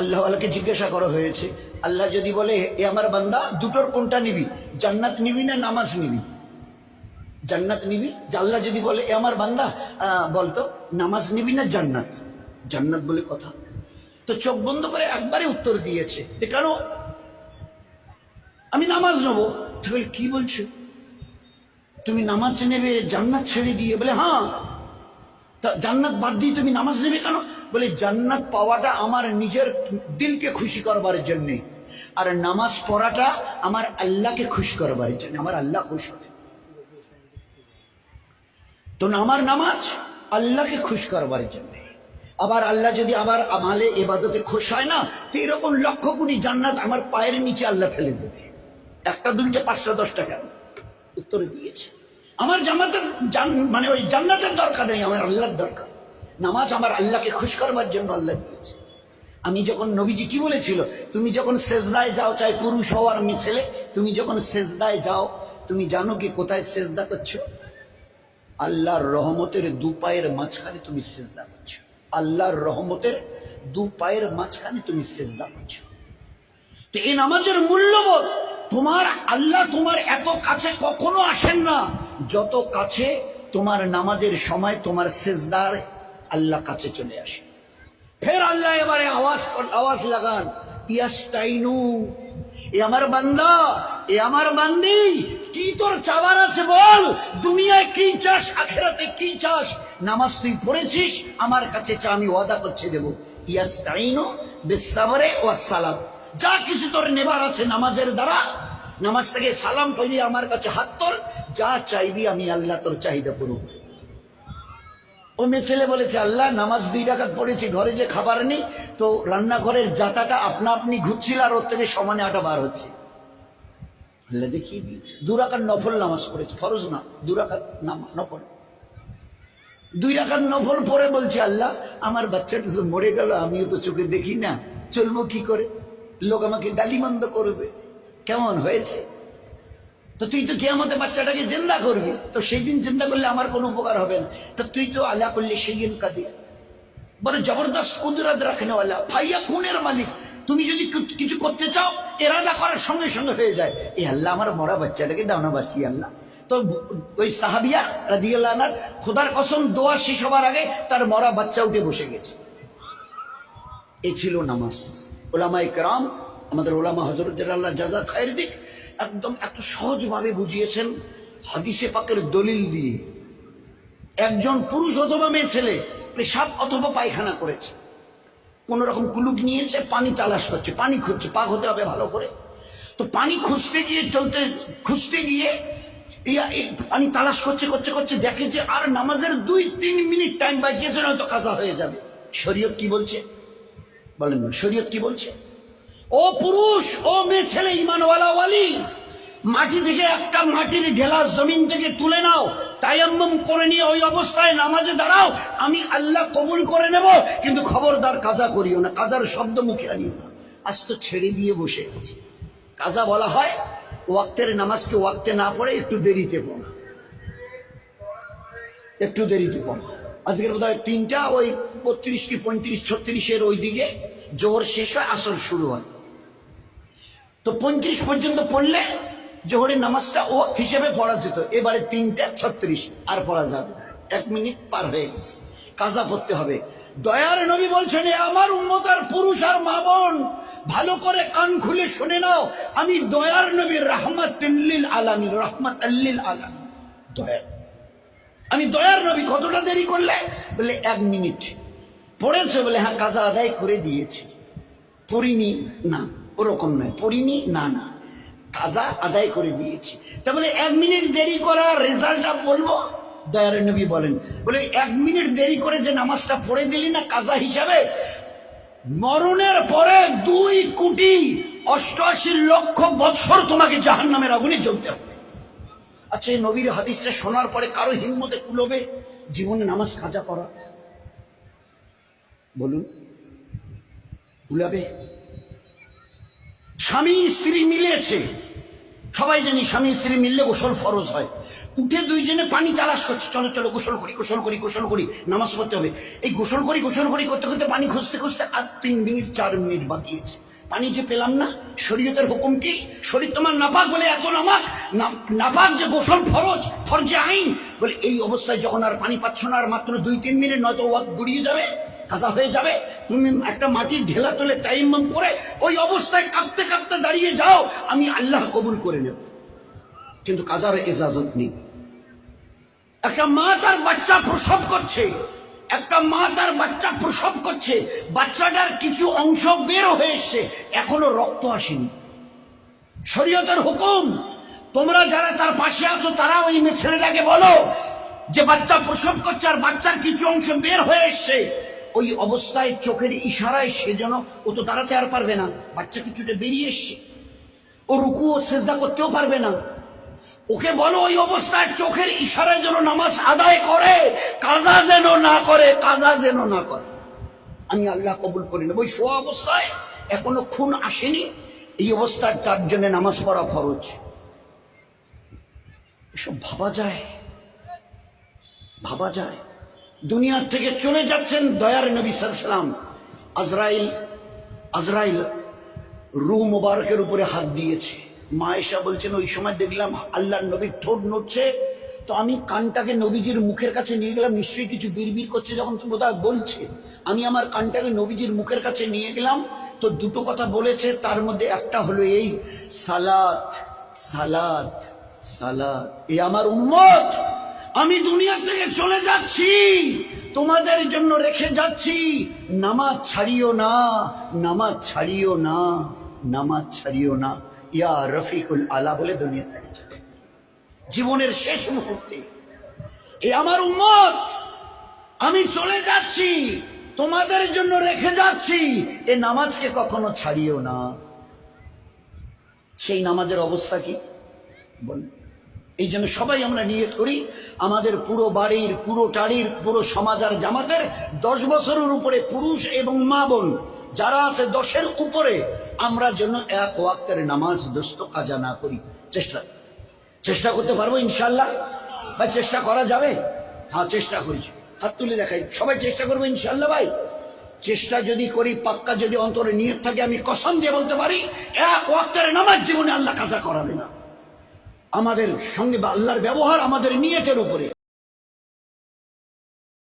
আল্লাহ আল্লাহকে জিজ্ঞাসা করা হয়েছে। আল্লাহ যদি বলে এ আমার বান্দা দুটোর কোনটা নিবি? জান্নাত নিবি না নামাজ নিবি? জান্নাত নিবি? আল্লাহ যদি বলে এ আমার বান্দা বলতো নামাজ নিবি না জান্নাত? জান্নাত বলে কথা। তো চোখ বন্ধ করে একবারে উত্তর দিয়েছে এ কেন? আমি নামাজ নেব। তো বলে, কি বলছো? তুমি নামাজ নেবে জান্নাত ছেড়ে দিয়ে? বলে হ্যাঁ জান্নাত বাদ দিয়ে তুমি নামাজ নেবে কেন? বলে, জান্নাত পাওয়াটা আমার নিজের দিলকে খুশি করবার জন্যে। আর নামাজ পড়াটা আমার আল্লাহকে খুশি করবার জন্য। আমার আল্লাহ খুশ হবে। তো আমার নামাজ আল্লাহকে খুশ করবার জন্য। আবার আল্লাহ যদি আবার আমালে এবাদতে খুশ হয় না, তো এরকম লক্ষ কোটি জান্নাত আমার পায়ের নিচে আল্লাহ ফেলে দেবে। একটা, দুইটা, পাঁচটা, দশটা কেন? উত্তরে দিয়েছে। আমার জান- মানে ওই জান্নাতের দরকার নেই, আমার আল্লাহর দরকার। নামাজ আমার আল্লাহকে খুশ করবার জন্য আল্লাহ দিয়েছে। আমি যখন নবীজি কি বলেছিল? তুমি যখন সেজদায় যাও, চাই পুরুষ হও আর ছেলে, তুমি যখন সেজদায় যাও, তুমি জানো কি কোথায় সেজদা করছ? আল্লাহর রহমতের দু পায়ের মাঝখানে তুমি সেজদা করছ। আল্লাহর রহমতের দু পায়ের মাঝখানে তুমি সেজদা করছ। তো এই নামাজের মূল্যবোধ তোমার আল্লাহ তোমার এত কাছে কখনো আসেন না। যত কাছে তোমার নামাজের সময় তোমার সেজদার আল্লাহ কাছে চলে আসে। ফের আল্লাহ এবারে আওয়াজ আওয়াজ লাগান, ইয়াস্তাইনু, এ আমার বান্দা, এ আমার বান্দি, কি তোর চাওয়ার আছে বল? দুনিয়ায় কি চাস, আখেরাতে কি চাস? নামাজ তুই পড়েছিস, আমার কাছে চা, আমি ওয়াদা করছে, দেবো। ইয়াস্তাইনু বিসাবরে ওয়াস সালাম যা কিছু তোর নেবার আছে নামাজের দ্বারা, নামাজ থেকে সালাম পাইলে আমার কাছে হাত তোল যা চাইবি আমি আল্লাহ তোর চাহিদা করব ও মেয়ে ছেলে বলেছে, আল্লাহ, নামাজ দুই রাখাত পড়েছি, ঘরে যে খাবার নেই, তো রান্নাঘরের জাতাটা আপনা আপনি ঘুরছিল আর ওর থেকে সমানে আটা বার হচ্ছে। আল্লাহ দেখিয়ে দিয়েছে দুরাকার নফল নামাজ পড়েছে, ফরজ না দুরাকার নফল। দুই রাখার নফল পরে বলছে, আল্লাহ, আমার বাচ্চাটা তো মরে গেল, আমিও তো চোখে দেখি না, চলবো কি করে? লোক আমাকে গালিমন্দ করবে। কেমন হয়েছে? তো তুই তো কেয়ামতে বাচ্চাটাকে জিন্দা করবি। তো সেই দিন জিন্দা করলে আমার কোনো উপকার হবে না। তো তুই তো আল্লাহ করলে সেই দিন কাদির। বড় জবরদস্ত কুদরত রাখনেওয়ালা ভাইয়া খুনের মালিক। তুমি যদি কিছু- করতে চাও, এরাদা করার সঙ্গে সঙ্গে হয়ে যায়। এ আল্লাহ আমার মরা বাচ্চাটাকে দাও না বাঁচি আল্লাহ। তো ওই সাহাবিয়া রাদিয়াল্লাহ আনহার খোদার কসম দোয়া শেষ হবার আগে তার মরা বাচ্চা উঠে বসে গেছে। এ ছিল নামাজ। ওলামা ইকরাম আমাদের ওলামা হজরতের আল্লাহ জাজা খায়ের দিক একদম এত সহজভাবে বুঝিয়েছেন হাদিসে পাকের দলিল দিয়ে। একজন পুরুষ অথবা মেয়ে ছেলে পেশাব অথবা পায়খানা করেছে। কোন রকম কুলুক নিয়েছে, পানি তালাশ করছে, পানি খুঁজছে, পাক হতে হবে ভালো করে। তো পানি খুঁজতে গিয়ে, চলতে, খুঁজতে গিয়ে পানি তালাশ করছে করছে করছে, দেখে যে আর নামাজের দুই, তিন মিনিট টাইম বাঁচিয়েছে নয়তো কাজা হয়ে যাবে। শরীয়ত কি বলছে? বলেন না, শরীয়ত কি বলছে? ও পুরুষ, ও মেয়ে ছেলে, ইমানওয়ালা ওয়ালি, মাটি থেকে একটা মাটির ঢেলা জমিন থেকে তুলে নাও, তায়াম্মম করে নিয়ে ওই অবস্থায় নামাজে দাঁড়াও, আমি আল্লাহ কবুল করে নেব, কিন্তু খবরদার কাজা করিও না, কাজার শব্দ মুখে আনিও না। আজ তো ছেড়ে দিয়ে বসে আছি। কাজা বলা হয়, ওয়াক্তের নামাজকে ওয়াক্তে না পড়ে একটু দেরিতে পড়া। একটু দেরিতে পড়া। আজকের বোধ হয় তিনটা, ওই বত্রিশ কি পঁয়ত্রিশ, ছত্রিশের ওই দিকে জোহর শেষ হয়, আসর শুরু হয়। তো পঁয়ত্রিশ পর্যন্ত পড়লে জোহরের নামাজটা ও হিসেবে পড়া যেত। এবারে তিনটা ছত্রিশ আর পড়া যাবে এক মিনিট পার হয়ে গেছে। কাজা পড়তে হবে। দয়ার নবী বলছেন আমার উন্মতার পুরুষ আর মা বোন, ভালো করে কান খুলে শুনে নাও, আমি দয়ার নবী রাহমাত আলামী রহমাত আল্লিল আলামী দয়ার। আমি দয়ার নবী কতটা দেরি করলে? বলে, এক মিনিট। পড়েছে বলে হ্যাঁ কাজা আদায় করে দিয়েছি। পড়িনি, না। ওরকম নয়, পড়িনি, না না। কাজা আদায় করে দিয়েছি। তা বলে এক মিনিট দেরি করার রেজাল্টটা বলব? দয়ার নবী বলেন, বলে, এক মিনিট দেরি করে যে নামাজটা পড়ে দিলি না কাজা হিসাবে, মরণের পরে দুই কোটি অষ্টআশি লক্ষ বৎসর তোমাকে জাহান নামের আগুনে জ্বলতে হবে। আচ্ছা এই নবীর হাদিসটা শোনার পরে কারও হিম্মতে কুলবে? জীবনে নামাজ কাজা করা? বলুন। কুলাবে? স্বামী স্ত্রী মিলেছে। সবাই জানি স্বামী স্ত্রী মিললে গোসল ফরজ হয়। উঠে দুইজনে পানি তালাশ করছে। চলো চলো, গোসল করি গোসল করি গোসল করি, নামাজ পড়তে হবে। এই গোসল করি গোসল করি করতে করতে পানি খুঁজতে খুঁজতে আর তিন মিনিট, চার মিনিট বাকিয়েছে পানি যে পেলাম না, শরীয়তের হুকুম কি? শরীর তোমার নাপাক বলে এত নামাক নাপাক যে গোসল ফরজ, ফরজে আইন? বলে এই অবস্থায় যখন আর পানি পাচ্ছ না, আর মাত্র দুই, তিন মিনিট, নয়তো ওয়াক গুড়িয়ে যাবে। কাজা হয়ে যাবে। তুমি একটা মাটির ঢেলা তোলে টাইম করে ওই অবস্থায় কাঁপতে কাঁপতে দাঁড়িয়ে যাও, আমি আল্লাহ কবুল করে নেব। কিন্তু কাজার এজাজত নেই। একটা মা তার বাচ্চা প্রসব করছে। একটা মা তার বাচ্চা প্রসব করছে। বাচ্চাটার কিছু অংশ বের হয়ে এসছে। এখনও রক্ত আসেনি। শরীয়তের হুকুম, তোমরা যারা তার পাশে আছো, তারা ওই ছেলেটাকে বলো যে বাচ্চা প্রসব করছে আর বাচ্চার কিছু অংশ বের হয়ে এসছে। ওই অবস্থায় চোখের ইশারায় সে যেন ও তো দাঁড়াতে আর পারবে না। বাচ্চা কিছুটা বেরিয়ে এসছে। ও রুকু ও সেজদা করতেও পারবে না। ওকে বলো ওই অবস্থায় চোখের ইশারায় যেন নামাজ আদায় করে, কাজা যেন না করে, কাজা যেন না করে। আমি আল্লাহ কবুল করি নেব। ওই শোয়া অবস্থায় এখনও খুন আসেনি। এই অবস্থায় তার জন্য নামাজ পড়া ফরজ। এসব ভাবা যায়? ভাবা যায়? দুনিয়ার থেকে চলে যাচ্ছেন দয়ার নবী সালাম আজরাইল আজরাইল রু মোবারকের উপরে হাত দিয়েছে। মায়েশা বলছেন, ওই সময় দেখলাম আল্লাহর নবীর ঠোঁট নড়ছে। তো আমি কানটাকে নবীজির মুখের কাছে নিয়ে গেলাম। নিশ্চয়ই কিছু বিড়বিড় করছে যখন তো বোধহয় বলছে। আমি আমার কানটাকে নবীজির মুখের কাছে নিয়ে গেলাম। তো দুটো কথা বলেছে। তার মধ্যে একটা হলো এই, সালাত সালাত সালাত। এ আমার উম্মত! আমি দুনিয়া থেকে চলে যাচ্ছি। তোমাদের জন্য রেখে যাচ্ছি। নামাজ ছাড়িও না, নামাজ ছাড়িও না, নামাজ ছাড়িও না। ইয়া রফিকুল আলা বলে দুনিয়া থেকে চলে জীবনের শেষ মুহূর্তে এ আমার উম্মত, আমি চলে যাচ্ছি। তোমাদের জন্য রেখে যাচ্ছি। এ নামাজকে কখনো ছাড়িও না। সেই নামাজের অবস্থা কি? বলেন। এই জন্য সবাই আমরা নিয়ত করি। আমাদের পুরো বাড়ির, পুরো টাড়ির, পুরো সমাজ আর জামাতের দশ বছরের উপরে পুরুষ এবং মা বোন যারা আছে দশের উপরে, আমরা যেন এক ওয়াক্তের নামাজ দোস্ত কাজা না করি। চেষ্টা চেষ্টা করতে পারব ইনশাল্লাহ ভাই, চেষ্টা করা যাবে? হ্যাঁ চেষ্টা করি। হাত তুলে দেখাই। সবাই চেষ্টা করব ইনশাল্লাহ ভাই। চেষ্টা যদি করি, পাক্কা যদি অন্তরে নিয়ত থাকে, আমি কসম দিয়ে বলতে পারি, এক ওয়াক্তের নামাজ জীবনে আল্লাহ কাজা করাবে না। আমাদের সঙ্গে বা আল্লাহর ব্যবহার আমাদের নিয়তের উপরে।